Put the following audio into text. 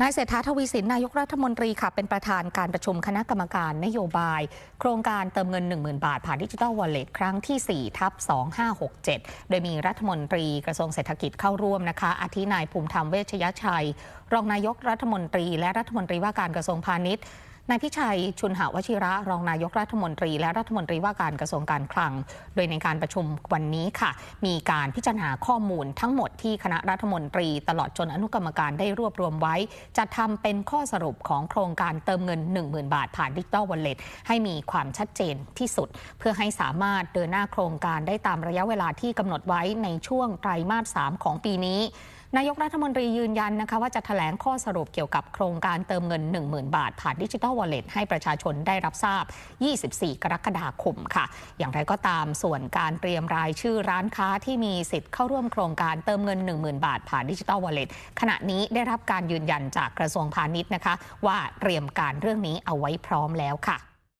นายเศรษฐาทวีสินนายกรัฐมนตรีค่ะ เป็นประธานการประชุมคณะกรรมการนโยบาย โครงการเติมเงิน 10,000 บาท ผ่านดิจิทัลวอลเล็ตครั้งที่ 4 ทับ 2567 โดยมีรัฐมนตรีกระทรวงเศรษฐกิจเข้าร่วมนะคะ อาทินายภูมิธรรมเวชยชัย รองนายกรัฐมนตรี และรัฐมนตรีว่าการกระทรวงพาณิชย์ นายพิชัยชุนหาวชิระ รองนายกรัฐมนตรี และรัฐมนตรีว่าการกระทรวงการคลัง โดยในการประชุมวันนี้ค่ะ มีการพิจารณาข้อมูลทั้งหมดที่คณะรัฐมนตรี ตลอดจนอนุกรรมการได้รวบรวมไว้จะทำเป็นข้อสรุปของโครงการเติมเงิน 10,000 บาทผ่านดิจิตอลวอลเล็ตให้มีความชัดเจนที่สุด เพื่อให้สามารถเดินหน้าโครงการได้ตามระยะเวลาที่กำหนดไว้ในช่วงไตรมาส 3 ของปีนี้ นายกรัฐมนตรียืนยันนะคะว่าจะถแถลงข้อสรุปเกี่ยวกับโครงการเติมเงิน 10,000 บาท ผ่านดิจิทัลวอลเล็ตให้ประชาชนได้รับทราบ 24 กรกฎาคมค่ะ อย่างไรก็ตามส่วนการเตรียมรายชื่อร้านค้าที่มีสิทธิ์เข้าร่วมโครงการเติมเงิน 10,000 บาท ผ่านดิจิทัลวอลเล็ตขณะนี้ได้รับการยืนยันจากกระทรวงพาณิชย์นะคะ ว่าเตรียมการเรื่องนี้เอาไว้พร้อมแล้วค่ะ